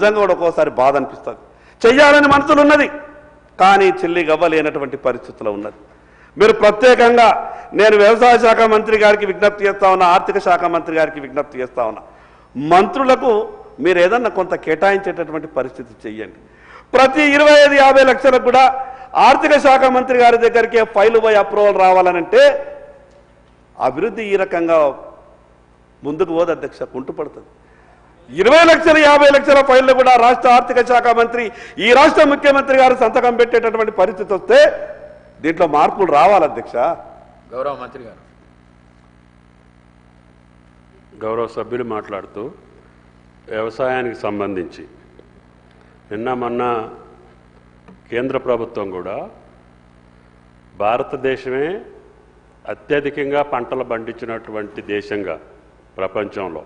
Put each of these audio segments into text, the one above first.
నిజంగా కూడా ఒక్కోసారి బాధ అనిపిస్తుంది. చెయ్యాలని మనసులు ఉన్నది కానీ చెల్లి గవ్వలేనటువంటి పరిస్థితుల్లో ఉన్నది. మీరు ప్రత్యేకంగా నేను వ్యవసాయ శాఖ మంత్రి గారికి విజ్ఞప్తి చేస్తా ఉన్నా ఆర్థిక శాఖ మంత్రి గారికి విజ్ఞప్తి చేస్తా ఉన్నా మంత్రులకు మీరు ఏదన్నా కొంత కేటాయించేటటువంటి పరిస్థితి చెయ్యండి. ప్రతి ఇరవై ఐదు యాభై లక్షలకు కూడా ఆర్థిక శాఖ మంత్రి గారి దగ్గరికి ఫైలు పోయి అప్రూవల్ రావాలనంటే అభివృద్ధి ఈ రకంగా ముందుకు పోదు అధ్యక్ష కుంటుపడుతుంది. ఇరవై లక్షల యాభై లక్షల ఫైళ్ళు కూడా రాష్ట్ర ఆర్థిక శాఖ మంత్రి ఈ రాష్ట్ర ముఖ్యమంత్రి గారు సంతకం పెట్టేటటువంటి పరిస్థితి వస్తే దీంట్లో మార్పులు రావాలి అధ్యక్ష. గౌరవ మంత్రి గారు. గౌరవ సభ్యులు మాట్లాడుతూ వ్యవసాయానికి సంబంధించి నిన్న మొన్న కేంద్ర ప్రభుత్వం కూడా భారతదేశమే అత్యధికంగా పంటలు పండించినటువంటి దేశంగా ప్రపంచంలో.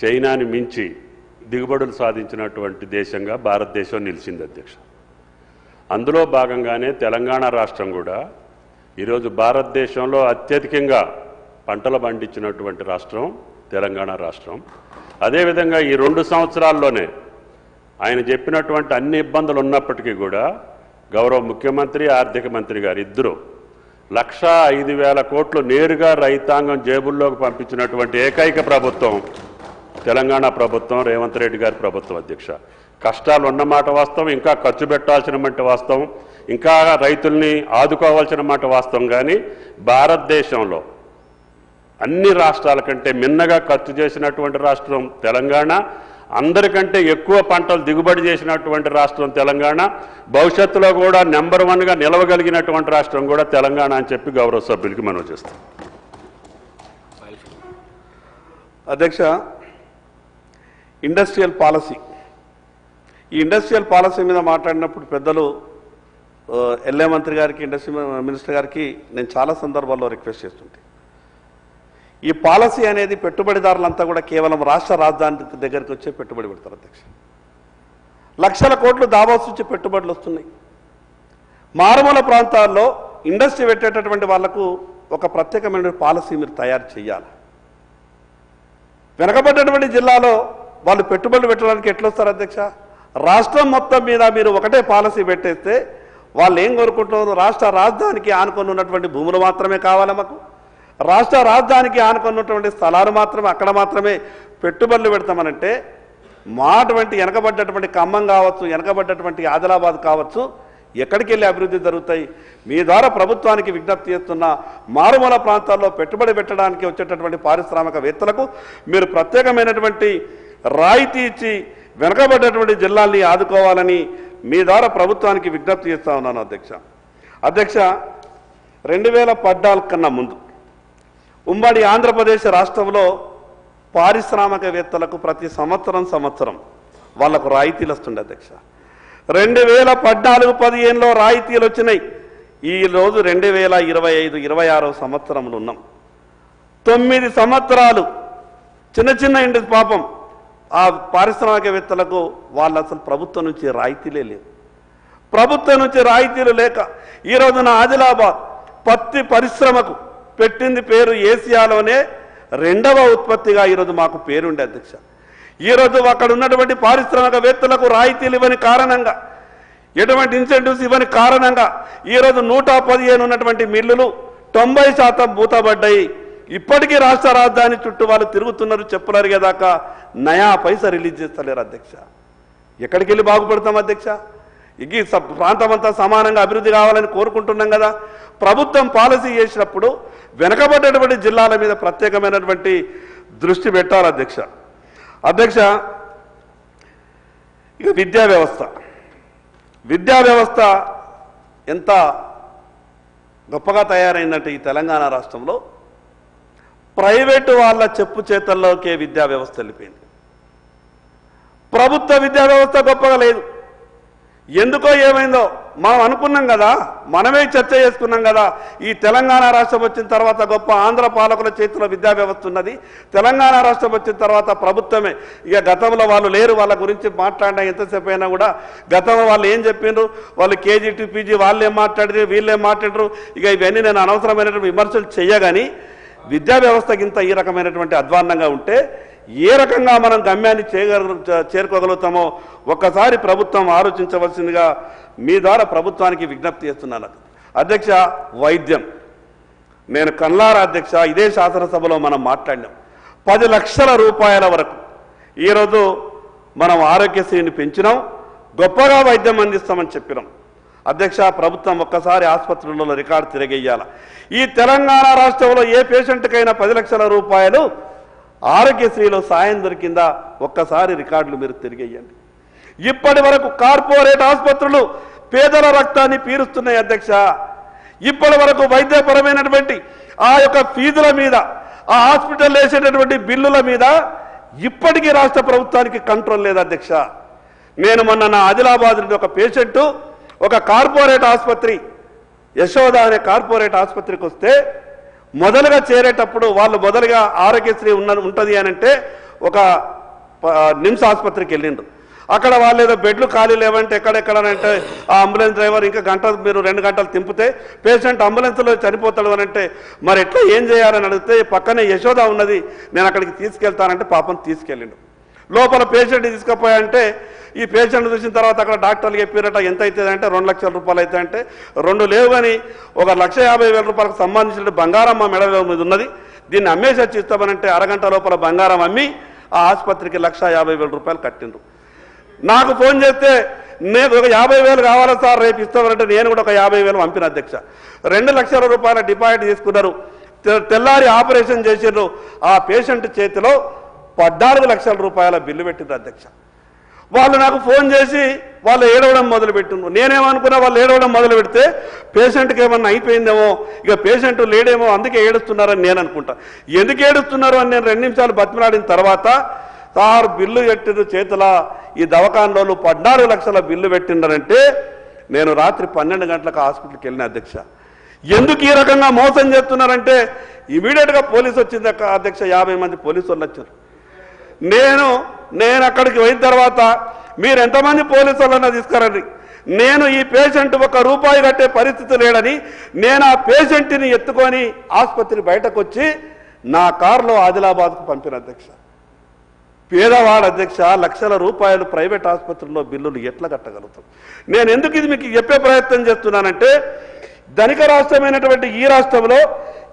చైనాని మించి దిగుబడులు సాధించినటువంటి దేశంగా భారతదేశం నిలిచింది అధ్యక్ష. అందులో భాగంగానే తెలంగాణ రాష్ట్రం కూడా ఈరోజు భారతదేశంలో అత్యధికంగా పంటలు పండించినటువంటి రాష్ట్రం తెలంగాణ రాష్ట్రం. అదేవిధంగా ఈ రెండు సంవత్సరాల్లోనే ఆయన చెప్పినటువంటి అన్ని ఇబ్బందులు ఉన్నప్పటికీ కూడా గౌరవ ముఖ్యమంత్రి ఆర్థిక మంత్రి గారు ఇద్దరు లక్షా ఐదు వేల కోట్లు నేరుగా రైతాంగం జేబుల్లోకి పంపించినటువంటి ఏకైక ప్రభుత్వం తెలంగాణ ప్రభుత్వం రేవంత్ రెడ్డి గారి ప్రభుత్వం అధ్యక్ష. కష్టాలు ఉన్నమాట వాస్తవం ఇంకా ఖర్చు పెట్టాల్సిన మాట వాస్తవం ఇంకా రైతుల్ని ఆదుకోవాల్సిన మాట వాస్తవం కానీ భారతదేశంలో అన్ని రాష్ట్రాల కంటే మిన్నగా ఖర్చు చేసినటువంటి రాష్ట్రం తెలంగాణ. అందరికంటే ఎక్కువ పంటలు దిగుబడి చేసినటువంటి రాష్ట్రం తెలంగాణ. భవిష్యత్తులో కూడా నెంబర్ వన్గా నిలవగలిగినటువంటి రాష్ట్రం కూడా తెలంగాణ అని చెప్పి గౌరవ సభ్యులకి మనం చేస్తాం. అధ్యక్ష ఇండస్ట్రియల్ పాలసీ. ఈ ఇండస్ట్రియల్ పాలసీ మీద మాట్లాడినప్పుడు పెద్దలు ఎల్ఏ మంత్రి గారికి ఇండస్ట్రీ మినిస్టర్ గారికి నేను చాలా సందర్భాల్లో రిక్వెస్ట్ చేస్తుంటే. ఈ పాలసీ అనేది పెట్టుబడిదారులంతా కూడా కేవలం రాష్ట్ర రాజధాని దగ్గరికి వచ్చే పెట్టుబడి పెడతారు అధ్యక్ష. లక్షల కోట్లు దావాస్ నుంచి పెట్టుబడులు వస్తున్నాయి. మారుమూల ప్రాంతాల్లో ఇండస్ట్రీ పెట్టేటటువంటి వాళ్ళకు ఒక ప్రత్యేకమైన పాలసీ మీరు తయారు చేయాలి. వెనకబడ్డటువంటి జిల్లాలో వాళ్ళు పెట్టుబడులు పెట్టడానికి ఎట్లొస్తారు అధ్యక్ష? రాష్ట్రం మొత్తం మీద మీరు ఒకటే పాలసీ పెట్టేస్తే వాళ్ళు ఏం కోరుకుంటున్నారు? రాష్ట్ర రాజధానికి ఆనుకొని ఉన్నటువంటి భూములు మాత్రమే కావాలి మాకు? రాష్ట్ర రాజధానికి ఆనుకొని ఉన్నటువంటి స్థలాలు మాత్రమే అక్కడ మాత్రమే పెట్టుబడులు పెడతామనంటే మా అటువంటి వెనకబడ్డటువంటి ఖమ్మం కావచ్చు వెనకబడ్డటువంటి ఆదిలాబాద్ కావచ్చు ఎక్కడికి వెళ్ళి అభివృద్ధి జరుగుతాయి? మీ ద్వారా ప్రభుత్వానికి విజ్ఞప్తి చేస్తున్న మారుమూల ప్రాంతాల్లో పెట్టుబడి పెట్టడానికి వచ్చేటటువంటి పారిశ్రామికవేత్తలకు మీరు ప్రత్యేకమైనటువంటి రాయితీ ఇచ్చి వెనకబడ్డటువంటి జిల్లాల్ని ఆదుకోవాలని మీ ద్వారా ప్రభుత్వానికి విజ్ఞప్తి చేస్తా ఉన్నాను అధ్యక్ష. అధ్యక్ష రెండు వేల పద్నాలుగు కన్నా ముందు ఉమ్మడి ఆంధ్రప్రదేశ్ రాష్ట్రంలో పారిశ్రామికవేత్తలకు ప్రతి సంవత్సరం సంవత్సరం వాళ్ళకు రాయితీలు వస్తుండే అధ్యక్ష. రెండు వేల పద్నాలుగు పదిహేనులో రాయితీలు వచ్చినాయి. ఈ రోజు రెండు వేల ఇరవై ఐదు ఇరవై ఆరో సంవత్సరంలో ఉన్నాం. తొమ్మిది సంవత్సరాలు చిన్న చిన్న ఇంటి పాపం ఆ పారిశ్రామికవేత్తలకు వాళ్ళు అసలు ప్రభుత్వం నుంచి రాయితీలే లేవు. ప్రభుత్వం నుంచి రాయితీలు లేక ఈ రోజున ఆదిలాబాద్ పత్తి పరిశ్రమకు పెట్టింది పేరు ఏసియాలోనే రెండవ ఉత్పత్తిగా ఈరోజు మాకు పేరుండే అధ్యక్ష. ఈరోజు అక్కడ ఉన్నటువంటి పారిశ్రామికవేత్తలకు రాయితీలు ఇవ్వని కారణంగా ఎటువంటి ఇన్సెంటివ్స్ ఇవ్వని కారణంగా ఈరోజు నూట పదిహేను ఉన్నటువంటి మిల్లులు తొంభై శాతం మూతబడ్డాయి. ఇప్పటికీ రాష్ట్ర రాజధాని చుట్టూ వాళ్ళు తిరుగుతున్నారు చెప్పులు అరిగేదాకా నయా పైసా రిలీజ్ చేస్తలేరు అధ్యక్ష. ఎక్కడికి వెళ్ళి బాగుపడతాం అధ్యక్ష? ఇక ప్రాంతం అంతా సమానంగా అభివృద్ధి కావాలని కోరుకుంటున్నాం కదా. ప్రభుత్వం పాలసీ చేసినప్పుడు వెనకబడ్డటువంటి జిల్లాల మీద ప్రత్యేకమైనటువంటి దృష్టి పెట్టాలి అధ్యక్ష. అధ్యక్ష ఇక విద్యా వ్యవస్థ. విద్యా వ్యవస్థ ఎంత గొప్పగా తయారైందంటే ఈ తెలంగాణ రాష్ట్రంలో ప్రైవేటు వాళ్ళ చెప్పు చేతల్లోకే విద్యా వ్యవస్థ వెళ్ళిపోయింది. ప్రభుత్వ విద్యా వ్యవస్థ గొప్పగా లేదు. ఎందుకో ఏమైందో మనం అనుకున్నాం కదా మనమే చర్చ చేసుకున్నాం కదా ఈ తెలంగాణ రాష్ట్రం వచ్చిన తర్వాత గొప్ప ఆంధ్ర పాలకుల చేతిలో విద్యా వ్యవస్థ ఉన్నది. తెలంగాణ రాష్ట్రం వచ్చిన తర్వాత ప్రభుత్వమే ఇక గతంలో వాళ్ళు లేరు వాళ్ళ గురించి మాట్లాడినా ఎంతసేపు అయినా కూడా గతంలో వాళ్ళు ఏం చెప్పిండ్రు? వాళ్ళు కేజీ టూ పీజీ వాళ్ళు ఏం మాట్లాడారు వీళ్ళు ఏం మాట్లాడరు ఇక ఇవన్నీ నేను అనవసరమైనటువంటి విమర్శలు చేయగాని విద్యా వ్యవస్థ ఇంత ఈ రకమైనటువంటి అధ్వాన్నంగా ఉంటే ఏ రకంగా మనం గమ్యాన్ని చేయగల చేరుకోగలుగుతామో ఒక్కసారి ప్రభుత్వం ఆలోచించవలసిందిగా మీ ద్వారా ప్రభుత్వానికి విజ్ఞప్తి చేస్తున్నాను. అధ్యక్ష వైద్యం. నేను కల్లారా అధ్యక్ష ఇదే శాసనసభలో మనం మాట్లాడినాం. పది లక్షల రూపాయల వరకు. ఈరోజు మనం ఆరోగ్యశ్రీని పెంచినాం. గొప్పగా వైద్యం అందిస్తామని చెప్పినాం. అధ్యక్ష ప్రభుత్వం ఒక్కసారి ఆసుపత్రులలో రికార్డు తిరగేయాల. ఈ తెలంగాణ రాష్ట్రంలో ఏ పేషెంట్కైనా పది లక్షల రూపాయలు ఆరోగ్యశ్రీలో సాయం దొరికిందా? ఒక్కసారి రికార్డులు మీరు తిరిగేయండి. ఇప్పటి వరకు కార్పొరేట్ ఆసుపత్రులు పేదల రక్తాన్ని పీరుస్తున్నాయి అధ్యక్ష. ఇప్పటి వరకు వైద్యపరమైనటువంటి ఆ యొక్క ఫీజుల మీద ఆ హాస్పిటల్ వేసేటటువంటి బిల్లుల మీద ఇప్పటికీ రాష్ట్ర ప్రభుత్వానికి కంట్రోల్ లేదు అధ్యక్ష. నేను మొన్న నా ఆదిలాబాద్ నుండి ఒక పేషెంటు ఒక కార్పొరేట్ ఆసుపత్రి యశోద అనే కార్పొరేట్ ఆసుపత్రికి వస్తే మొదలుగా చేరేటప్పుడు వాళ్ళు మొదలుగా ఆరోగ్యశ్రీ ఉన్న ఉంటుంది అని అంటే ఒక నిమ్స్ ఆసుపత్రికి వెళ్ళిండ్రు. అక్కడ వాళ్ళు ఏదో బెడ్లు ఖాళీ లేవంటే ఎక్కడెక్కడనంటే ఆ అంబులెన్స్ డ్రైవర్ ఇంకా గంట మీరు రెండు గంటలు తింపితే పేషెంట్ అంబులెన్స్లో చనిపోతాడు అని అంటే మరి ఎట్లా ఏం చేయాలని అడిగితే పక్కనే యశోద ఉన్నది నేను అక్కడికి తీసుకెళ్తానంటే పాపం తీసుకెళ్ళిండు. లోపల పేషెంట్ తీసుకుపోయాయంటే ఈ పేషెంట్ చూసిన తర్వాత అక్కడ డాక్టర్లు చెప్పారట ఎంత అవుతుంది అంటే రెండు లక్షల రూపాయలు అవుతాయి అంటే రెండు లేవు కానీ ఒక లక్ష యాభై వేల రూపాయలకు సంబంధించిన బంగారం మా మెడలో మీద ఉన్నది. దీన్ని అమ్మేసి వచ్చి ఇస్తామనంటే అరగంట లోపల బంగారం అమ్మి ఆ ఆసుపత్రికి లక్ష యాభై వేల రూపాయలు కట్టిండ్రు. నాకు ఫోన్ చేస్తే నేను ఒక యాభై వేలు కావాలా సార్? రేపు ఇస్తామంటే నేను కూడా ఒక యాభై వేలు పంపిన అధ్యక్ష. రెండు లక్షల రూపాయల డిపాజిట్ తీసుకున్నారు. తె- తెల్లారి ఆపరేషన్ చేసిండ్రు. ఆ పేషెంట్ చేతిలో పద్నాలుగు లక్షల రూపాయల బిల్లు పెట్టిండ్రు అధ్యక్ష. వాళ్ళు నాకు ఫోన్ చేసి వాళ్ళు ఏడవడం మొదలు పెట్టిండ్రు. నేనేమనుకున్నా వాళ్ళు ఏడవడం మొదలు పెడితే పేషెంట్కి ఏమన్నా అయిపోయిందేమో ఇక పేషెంట్ లేడేమో అందుకే ఏడుస్తున్నారని నేను అనుకుంటా. ఎందుకు ఏడుస్తున్నారు అని నేను రెండు నిమిషాలు బతిమలాడిన తర్వాత సార్ బిల్లు పెట్టిన చేతుల ఈ దవాఖానలో పద్నాలుగు లక్షల బిల్లు పెట్టిండ్రంటే నేను రాత్రి పన్నెండు గంటలకు హాస్పిటల్కి వెళ్ళిన అధ్యక్ష. ఎందుకు ఈ రకంగా మోసం చేస్తున్నారంటే ఇమీడియట్గా పోలీసు వచ్చింది అక్క అధ్యక్ష. యాభై మంది పోలీసు వాళ్ళు వచ్చారు. నేను నేను అక్కడికి పోయిన తర్వాత మీరు ఎంతమంది పోలీసు వాళ్ళన్నా తీసుకురండి. నేను ఈ పేషెంట్ ఒక రూపాయి కట్టే పరిస్థితి లేడని నేను ఆ పేషెంట్ని ఎత్తుకొని ఆసుపత్రి బయటకు వచ్చి నా కారులో ఆదిలాబాద్కు పంపిన అధ్యక్ష. పేదవాడు అధ్యక్ష లక్షల రూపాయలు ప్రైవేట్ ఆసుపత్రుల్లో బిల్లులు ఎట్లా కట్టగలుగుతాం? నేను ఎందుకు ఇది మీకు చెప్పే ప్రయత్నం చేస్తున్నానంటే ధనిక రాష్ట్రమైనటువంటి ఈ రాష్ట్రంలో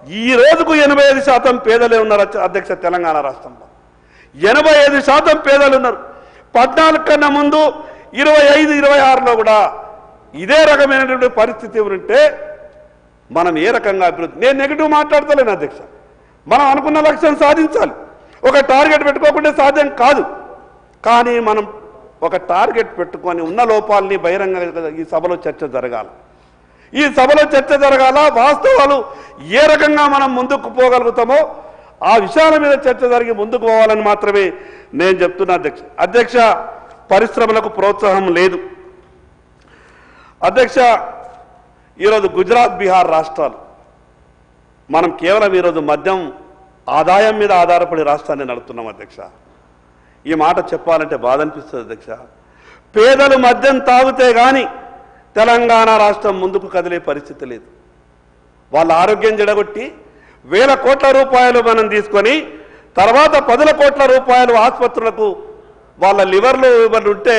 ఈ రోజుకు ఎనభై ఐదు శాతం పేదలే ఉన్నారు అధ్యక్ష తెలంగాణ రాష్ట్రంలో. ఎనభై ఐదు శాతం పేదలు ఉన్నారు. పద్నాలుగు కన్నా ముందు ఇరవై ఐదు ఇరవై ఆరులో కూడా ఇదే రకమైనటువంటి పరిస్థితి ఉంటే మనం ఏ రకంగా అభివృద్ధి నేను నెగిటివ్ మాట్లాడతలేను అధ్యక్ష మనం అనుకున్న లక్ష్యం సాధించాలి. ఒక టార్గెట్ పెట్టుకోకుండా సాధ్యం కాదు. కానీ మనం ఒక టార్గెట్ పెట్టుకొని ఉన్న లోపాలని బహిరంగ ఈ సభలో చర్చ జరగాలి. ఈ సభలో చర్చ జరగాల? వాస్తవాలు ఏ రకంగా మనం ముందుకు పోగలుగుతామో ఆ విషయాల మీద చర్చ జరిగి ముందుకు పోవాలని మాత్రమే నేను చెప్తున్నా అధ్యక్ష. అధ్యక్ష పరిశ్రమలకు ప్రోత్సాహం లేదు. అధ్యక్ష ఈరోజు గుజరాత్ బీహార్ రాష్ట్రాలు. మనం కేవలం ఈరోజు మద్యం ఆదాయం మీద ఆధారపడి రాష్ట్రాన్ని నడుపుతున్నాం అధ్యక్ష. ఈ మాట చెప్పాలంటే బాధ అనిపిస్తుంది అధ్యక్ష. పేదలు మద్యం తాగితే కానీ తెలంగాణ రాష్ట్రం ముందుకు కదిలే పరిస్థితి లేదు. వాళ్ళ ఆరోగ్యం జడగొట్టి వేల కోట్ల రూపాయలు మనం తీసుకొని తర్వాత పదుల కోట్ల రూపాయలు ఆసుపత్రులకు వాళ్ళ లివర్లు ఇవ్వరు ఉంటే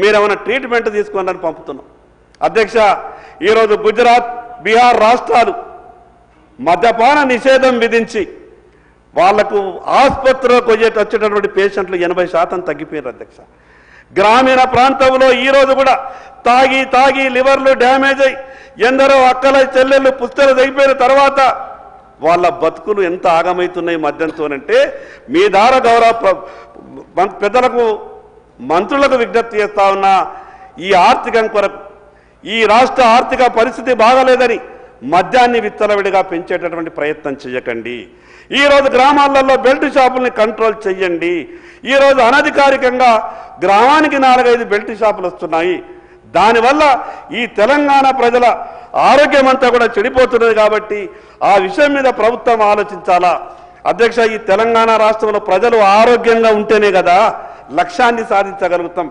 మీరు ఏమైనా ట్రీట్మెంట్ తీసుకోండి అని పంపుతున్నాం. అధ్యక్ష ఈరోజు గుజరాత్ బీహార్ రాష్ట్రాలు మద్యపాన నిషేధం విధించి వాళ్ళకు ఆసుపత్రులకు వచ్చేటటువంటి పేషెంట్లు ఎనభై శాతం తగ్గిపోయారు అధ్యక్ష. గ్రామీణ ప్రాంతంలో ఈరోజు కూడా తాగి తాగి లివర్లు డ్యామేజ్ అయి ఎందరో అక్కల చెల్లెళ్ళు పుస్తలు తగ్గిపోయిన తర్వాత వాళ్ళ బతుకులు ఎంత ఆగమవుతున్నాయి మద్యంతోనంటే మీ దార గౌరవ పెద్దలకు మంత్రులకు విజ్ఞప్తి చేస్తా ఉన్నా ఈ ఆర్థికం కొరకు ఈ రాష్ట్ర ఆర్థిక పరిస్థితి బాగలేదని మద్యాన్ని విత్తలవిడిగా పెంచేటటువంటి ప్రయత్నం చేయకండి ఈ రోజు గ్రామాలలో బెల్ట్ షాపుల్ని కంట్రోల్ చెయ్యండి. ఈ రోజు అనధికారికంగా గ్రామానికి నాలుగైదు బెల్ట్ షాపులు వస్తున్నాయి దానివల్ల ఈ తెలంగాణ ప్రజల ఆరోగ్యం అంతా కూడా చెడిపోతున్నది కాబట్టి ఆ విషయం మీద ప్రభుత్వం ఆలోచించాలా? అధ్యక్ష ఈ తెలంగాణ రాష్ట్రంలో ప్రజలు ఆరోగ్యంగా ఉంటేనే కదా లక్ష్యాన్ని సాధించగలుగుతాం.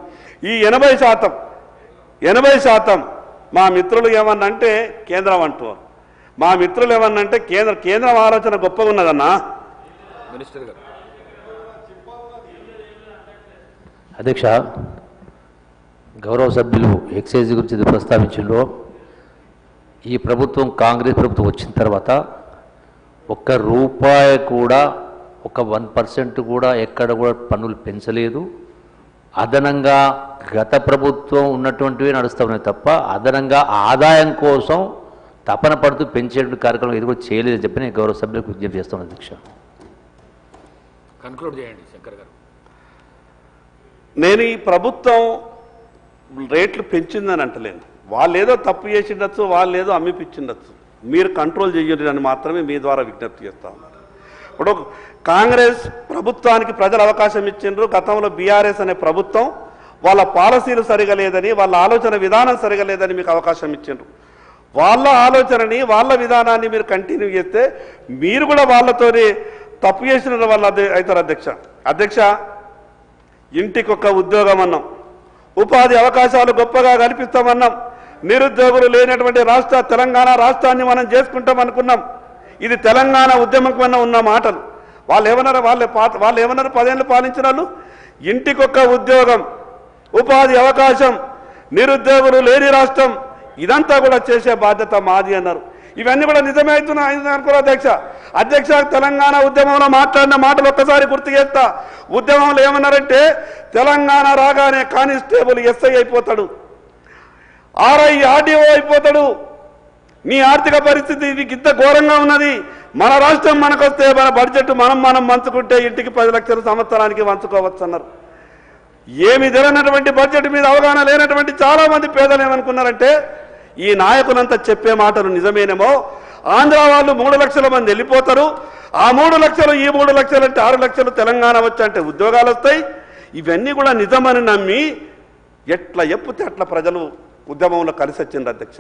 ఈ ఎనభై శాతం ఎనభై శాతం మా మిత్రులు ఏమన్నంటే కేంద్రం అంటున్నారు మా మిత్రులు ఏమన్నంటే కేంద్ర కేంద్రం ఆలోచన గొప్పగా ఉన్నదన్నా? మినిస్టర్ గారు. అధ్యక్ష గౌరవ సభ్యులు ఎక్సైజ్ గురించి ఇది ప్రస్తావించిండ్రో ఈ ప్రభుత్వం కాంగ్రెస్ ప్రభుత్వం వచ్చిన తర్వాత ఒక్క రూపాయి కూడా ఒక వన్ పర్సెంట్ కూడా ఎక్కడ కూడా పన్నులు పెంచలేదు. అదనంగా గత ప్రభుత్వం ఉన్నటువంటివి నడుస్తూ ఉన్నాయి తప్ప అదనంగా ఆదాయం కోసం తపన పడుతూ పెంచే కార్యక్రమం ఇది కూడా చేయలేదని చెప్పి నేను గౌరవ సభ్యులకు విజ్ఞప్తి చేస్తాను అధ్యక్ష. కన్క్లూడ్ చేయండి శంకర్ గారు. నేను ఈ ప్రభుత్వం రేట్లు పెంచిందని అంటలేను వాళ్ళు ఏదో తప్పు చేసిండొచ్చు వాళ్ళు ఏదో అమ్మిపించిండొచ్చు మీరు కంట్రోల్ చేయండి అని మాత్రమే మీ ద్వారా విజ్ఞప్తి చేస్తా ఉన్నారు. ఇప్పుడు కాంగ్రెస్ ప్రభుత్వానికి ప్రజలు అవకాశం ఇచ్చిండ్రు. గతంలో బీఆర్ఎస్ అనే ప్రభుత్వం వాళ్ళ పాలసీలు సరిగా లేదని వాళ్ళ ఆలోచన విధానం సరిగా లేదని మీకు అవకాశం ఇచ్చిండ్రు. వాళ్ళ ఆలోచనని వాళ్ళ విధానాన్ని మీరు కంటిన్యూ చేస్తే మీరు కూడా వాళ్ళతోనే తప్పు చేసిన వాళ్ళ అధ్య- అవుతారు అధ్యక్ష. అధ్యక్ష ఇంటికొక ఉద్యోగం అన్నాం. ఉపాధి అవకాశాలు గొప్పగా కల్పిస్తామన్నాం. నిరుద్యోగులు లేనటువంటి రాష్ట్ర తెలంగాణ రాష్ట్రాన్ని మనం చేసుకుంటాం అనుకున్నాం ఇది తెలంగాణ ఉద్యమం ఉన్న మాటలు. వాళ్ళు ఏమన్నారు వాళ్ళ పాత వాళ్ళు ఏమన్నారు పదేళ్ళు పాలించిన వాళ్ళు? ఉద్యోగం ఉపాధి అవకాశం నిరుద్యోగులు లేని రాష్ట్రం ఇదంతా కూడా చేసే బాధ్యత మాది అన్నారు. ఇవన్నీ కూడా నిజమే అవుతున్నాయి అధ్యక్ష. అధ్యక్ష తెలంగాణ ఉద్యమంలో మాట్లాడిన మాటలు ఒక్కసారి గుర్తు చేస్తా. ఉద్యమంలో ఏమన్నారంటే తెలంగాణ రాగానే కానిస్టేబుల్ ఎస్ఐ అయిపోతాడు. ఆర్ఐ ఆర్డీఓ అయిపోతాడు. నీ ఆర్థిక పరిస్థితి నీకు ఇంత ఘోరంగా ఉన్నది. మన రాష్ట్రం మనకొస్తే మన బడ్జెట్ మనం మనం మంచుకుంటే ఇంటికి పది లక్షల సంవత్సరానికి మంచుకోవచ్చు అన్నారు ఏమి జరగనటువంటి బడ్జెట్ మీద అవగాహన లేనటువంటి చాలా మంది పేదలు ఏమనుకున్నారంటే ఈ నాయకులంతా చెప్పే మాటలు నిజమేనేమో? ఆంధ్ర వాళ్ళు మూడు లక్షల మంది వెళ్ళిపోతారు. ఆ మూడు లక్షలు ఈ మూడు లక్షలు అంటే ఆరు లక్షలు తెలంగాణ వచ్చి అంటే ఉద్యోగాలు వస్తాయి. ఇవన్నీ కూడా నిజమని నమ్మి ఎట్లా ఎప్పితే అట్లా ప్రజలు ఉద్యమంలో కలిసి వచ్చింది అధ్యక్ష.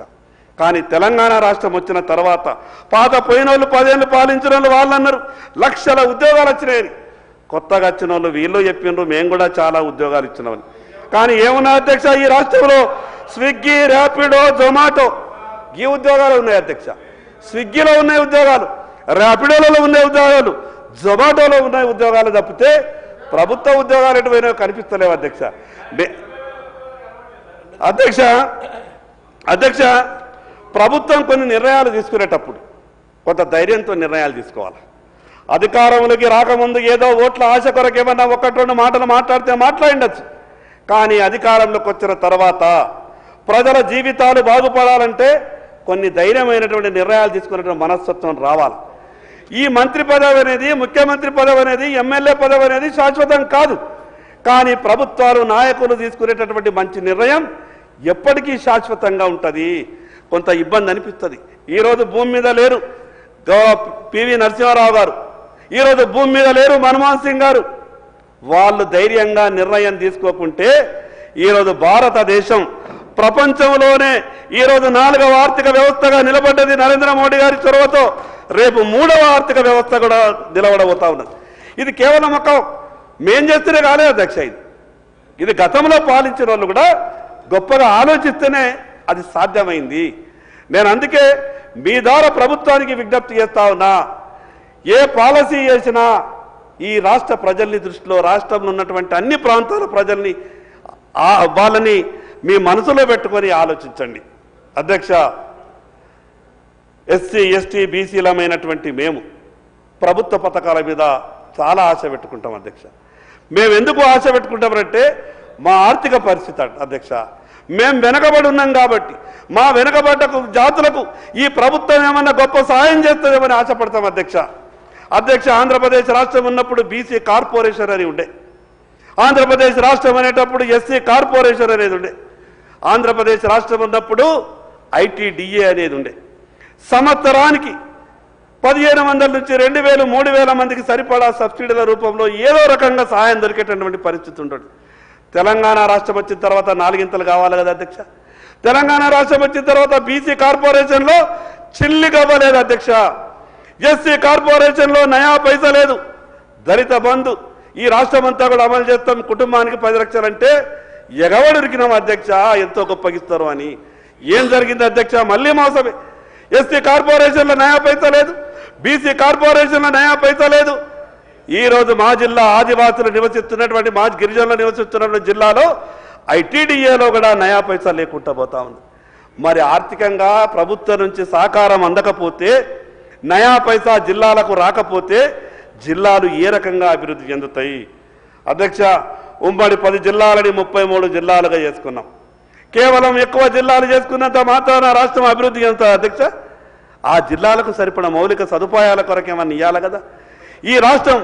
కానీ తెలంగాణ రాష్ట్రం వచ్చిన తర్వాత పాత పోయిన వాళ్ళు పదేళ్ళు పాలించిన వాళ్ళు వాళ్ళు అన్నారు లక్షల ఉద్యోగాలు వచ్చినాయని. కొత్తగా వచ్చిన వాళ్ళు వీళ్ళు చెప్పిండ్రు మేము కూడా చాలా ఉద్యోగాలు ఇచ్చినామని. కానీ ఏమన్నా అధ్యక్ష ఈ రాష్ట్రంలో స్విగ్గీ ర్యాపిడో జొమాటో. ఈ ఉద్యోగాలు ఉన్నాయి అధ్యక్ష. స్విగ్గీలో ఉన్నాయి ఉద్యోగాలు ర్యాపిడోలలో ఉన్నాయి ఉద్యోగాలు జొమాటోలో ఉన్నాయి ఉద్యోగాలు తప్పితే ప్రభుత్వ ఉద్యోగాలు ఎటువైనా కనిపిస్తలేవు అధ్యక్ష. నే- అధ్యక్ష అధ్యక్ష ప్రభుత్వం కొన్ని నిర్ణయాలు తీసుకునేటప్పుడు కొంత ధైర్యంతో నిర్ణయాలు తీసుకోవాలి? అధికారంలోకి రాకముందు ఏదో ఓట్ల ఆశ కొరకు ఏమన్నా ఒకటి రెండు మాటలు మాట్లాడితే మాట్లాడిండొచ్చు కానీ అధికారంలోకి వచ్చిన తర్వాత ప్రజల జీవితాలు బాగుపడాలంటే కొన్ని ధైర్యమైనటువంటి నిర్ణయాలు తీసుకునేటువంటి మనస్తత్వం రావాలి. ఈ మంత్రి పదవి అనేది ముఖ్యమంత్రి పదవి అనేది ఎమ్మెల్యే పదవి అనేది శాశ్వతం కాదు. కానీ ప్రభుత్వాలు నాయకులు తీసుకునేటటువంటి మంచి నిర్ణయం ఎప్పటికీ శాశ్వతంగా ఉంటుంది. కొంత ఇబ్బంది అనిపిస్తుంది. ఈరోజు భూమి మీద లేరు గౌరవ పివి నరసింహారావు గారు. ఈరోజు భూమి మీద లేరు మన్మోహన్ సింగ్ గారు. వాళ్ళు ధైర్యంగా నిర్ణయం తీసుకోకుంటే ఈరోజు భారతదేశం ప్రపంచంలోనే ఈరోజు నాలుగవ ఆర్థిక వ్యవస్థగా నిలబడ్డది నరేంద్ర మోడీ గారి చొరవతో రేపు మూడవ ఆర్థిక వ్యవస్థ కూడా నిలబడబోతా ఉన్నది. ఇది కేవలం ఒక మేం చేస్తేనే కాలేదు అధ్యక్ష ఇది. ఇది గతంలో పాలించిన వాళ్ళు కూడా గొప్పగా ఆలోచిస్తేనే అది సాధ్యమైంది. నేను అందుకే మీ ద్వారా ప్రభుత్వానికి విజ్ఞప్తి చేస్తా ఉన్నా ఏ పాలసీ చేసినా ఈ రాష్ట్ర ప్రజల్ని దృష్టిలో రాష్ట్రంలో ఉన్నటువంటి అన్ని ప్రాంతాల ప్రజల్ని ఆ వాళ్ళని మీ మనసులో పెట్టుకొని ఆలోచించండి. అధ్యక్ష ఎస్సీ ఎస్టీ బీసీలమైనటువంటి మేము ప్రభుత్వ పథకాల మీద చాలా ఆశ పెట్టుకుంటాం అధ్యక్ష. మేము ఎందుకు ఆశ పెట్టుకుంటామంటే మా ఆర్థిక పరిస్థితి అధ్యక్ష. మేము వెనకబడి ఉన్నాం కాబట్టి మా వెనకబడ్డ జాతులకు ఈ ప్రభుత్వం ఏమన్నా గొప్ప సాయం చేస్తుందేమని ఆశపడతాం అధ్యక్ష. అధ్యక్ష ఆంధ్రప్రదేశ్ రాష్ట్రం ఉన్నప్పుడు బీసీ కార్పొరేషన్ అని ఉండే. ఆంధ్రప్రదేశ్ రాష్ట్రం అనేటప్పుడు ఎస్సీ కార్పొరేషన్ అనేది ఉండే. ఆంధ్రప్రదేశ్ రాష్ట్రం ఉన్నప్పుడు ఐటీడీఏ అనేది ఉండే. సంవత్సరానికి పదిహేను వందల నుంచి రెండు వేలు మూడు వేల మందికి సరిపడా సబ్సిడీల రూపంలో ఏదో రకంగా సహాయం దొరికేటటువంటి పరిస్థితి ఉంటుంది తెలంగాణ రాష్ట్రం వచ్చిన తర్వాత నాలుగింతలు కావాలి కదా అధ్యక్ష. తెలంగాణ రాష్ట్రం వచ్చిన తర్వాత బీసీ కార్పొరేషన్లో చిల్లి కవ్వలేదు అధ్యక్ష. ఎస్సీ కార్పొరేషన్లో నయా పైసా లేదు. దళిత బంధు. ఈ రాష్ట్రం అంతా కూడా అమలు చేస్తాం. కుటుంబానికి పది లక్షలంటే ఎగవడు ఉరికినాం అధ్యక్ష ఎంతో గొప్పగిస్తారు అని. ఏం జరిగింది అధ్యక్ష? మళ్ళీ మోసమే ఎస్సీ కార్పొరేషన్లో నయా పైసా లేదు. బీసీ కార్పొరేషన్లో నయా పైసా లేదు. ఈ రోజు మా జిల్లా ఆదివాసులు నివసిస్తున్నటువంటి మా గిరిజనులు నివసిస్తున్నటువంటి జిల్లాలో ఐటీడీఏలో కూడా నయా పైసా లేకుండా పోతా ఉంది. మరి ఆర్థికంగా ప్రభుత్వం నుంచి సహకారం అందకపోతే నయా పైసా జిల్లాలకు రాకపోతే జిల్లాలు ఏ రకంగా అభివృద్ధి చెందుతాయి? అధ్యక్ష ఉమ్మడి పది జిల్లాలని ముప్పై మూడు జిల్లాలుగా చేసుకున్నాం. కేవలం ఎక్కువ జిల్లాలు చేసుకున్నంత మాత్రాన రాష్ట్రం అభివృద్ధి చెందుతుంది అధ్యక్ష? ఆ జిల్లాలకు సరిపడ మౌలిక సదుపాయాల కొరకు ఏమన్నా ఇవ్వాలి కదా? ఈ రాష్ట్రం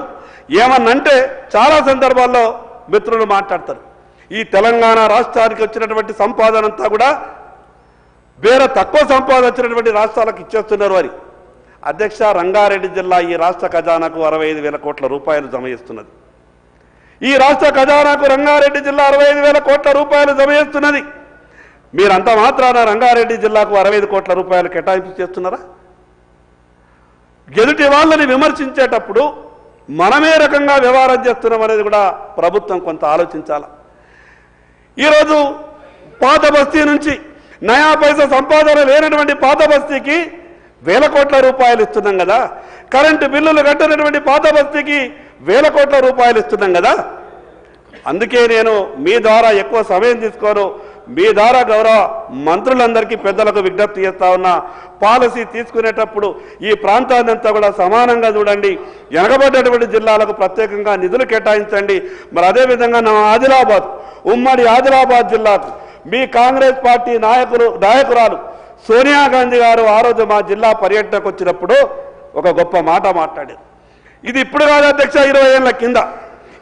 ఏమన్నంటే చాలా సందర్భాల్లో మిత్రులు మాట్లాడతారు. ఈ తెలంగాణ రాష్ట్రానికి వచ్చినటువంటి సంపాదన అంతా కూడా వేరే తక్కువ సంపాదన వచ్చినటువంటి రాష్ట్రాలకు ఇచ్చేస్తున్నారు వారి అధ్యక్ష రంగారెడ్డి జిల్లా ఈ రాష్ట్ర ఖజానాకు అరవై ఐదు వేల కోట్ల రూపాయలు జమ చేస్తున్నది. ఈ రాష్ట్ర ఖజానాకు రంగారెడ్డి జిల్లా అరవై ఐదు వేల కోట్ల రూపాయలు జమ చేస్తున్నది. మీరంతా మాత్రాన రంగారెడ్డి జిల్లాకు అరవై కోట్ల రూపాయలు కేటాయింపు చేస్తున్నారా? ఎదుటి వాళ్ళని విమర్శించేటప్పుడు మనమే రకంగా వ్యవహారం చేస్తున్నాం అనేది కూడా ప్రభుత్వం కొంత ఆలోచించాలి. ఈరోజు పాత బస్తీ నుంచి నయా పైస సంపాదన లేనటువంటి పాత బస్తీకి వేల కోట్ల రూపాయలు ఇస్తున్నాం కదా. కరెంటు బిల్లులు కట్టినటువంటి పాత బస్తీకి వేల కోట్ల రూపాయలు ఇస్తున్నాం కదా? అందుకే నేను మీ ద్వారా ఎక్కువ సమయం తీసుకోను. మీ ద్వారా గౌరవ మంత్రులందరికీ పెద్దలకు విజ్ఞప్తి చేస్తా ఉన్నా. పాలసీ తీసుకునేటప్పుడు ఈ ప్రాంతాన్నంతా కూడా సమానంగా చూడండి. వెనకబడ్డటువంటి జిల్లాలకు ప్రత్యేకంగా నిధులు కేటాయించండి. మరి అదేవిధంగా నా ఆదిలాబాద్ ఉమ్మడి ఆదిలాబాద్ జిల్లాకు మీ కాంగ్రెస్ పార్టీ నాయకులు నాయకురాలు సోనియా గాంధీ గారు ఆ రోజు మా జిల్లా పర్యటనకు వచ్చినప్పుడు ఒక గొప్ప మాట మాట్లాడారు. ఇది ఇప్పుడు కాదు అధ్యక్ష ఇరవై ఏళ్ళ కింద.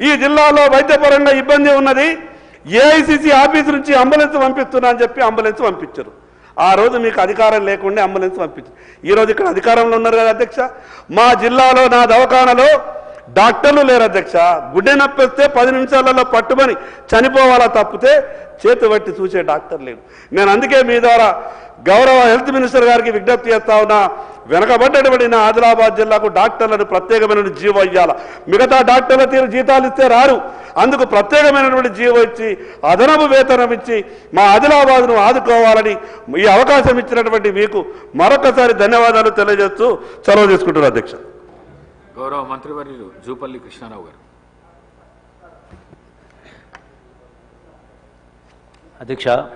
ఈ జిల్లాలో వైద్యపరంగా ఇబ్బంది ఉన్నది. ఏఐసిసి ఆఫీస్ నుంచి అంబులెన్స్ పంపిస్తున్నా అని చెప్పి అంబులెన్స్ పంపించారు. ఆ రోజు మీకు అధికారం లేకుండా అంబులెన్స్ పంపించారు. ఈ రోజు ఇక్కడ అధికారంలో ఉన్నారు కదా అధ్యక్ష. మా జిల్లాలో నా దవాఖానలో డాక్టర్లు లేరు అధ్యక్ష. గుడ్డె నొప్పిస్తే పది నిమిషాలలో పట్టుమని చనిపోవాలా తప్పితే చేతి పట్టి చూసే డాక్టర్ లేడు. నేను అందుకే మీ ద్వారా గౌరవ హెల్త్ మినిస్టర్ గారికి విజ్ఞప్తి చేస్తా ఉన్నా వెనకబడ్డటువంటి ఆదిలాబాద్ జిల్లాకు డాక్టర్లను ప్రత్యేకమైన జీవో ఇవ్వాల మిగతా డాక్టర్ల తీరు జీతాలు ఇస్తే రారు. అందుకు ప్రత్యేకమైనటువంటి జీవో ఇచ్చి అదనపు వేతనం ఇచ్చి మా ఆదిలాబాద్ను ఆదుకోవాలని ఈ అవకాశం ఇచ్చినటువంటి మీకు మరొకసారి ధన్యవాదాలు తెలియజేస్తూ చొరవ తీసుకుంటున్నారు అధ్యక్ష. గౌరవ మంత్రివర్యులు జూపల్లి కృష్ణారావు గారు. అధ్యక్ష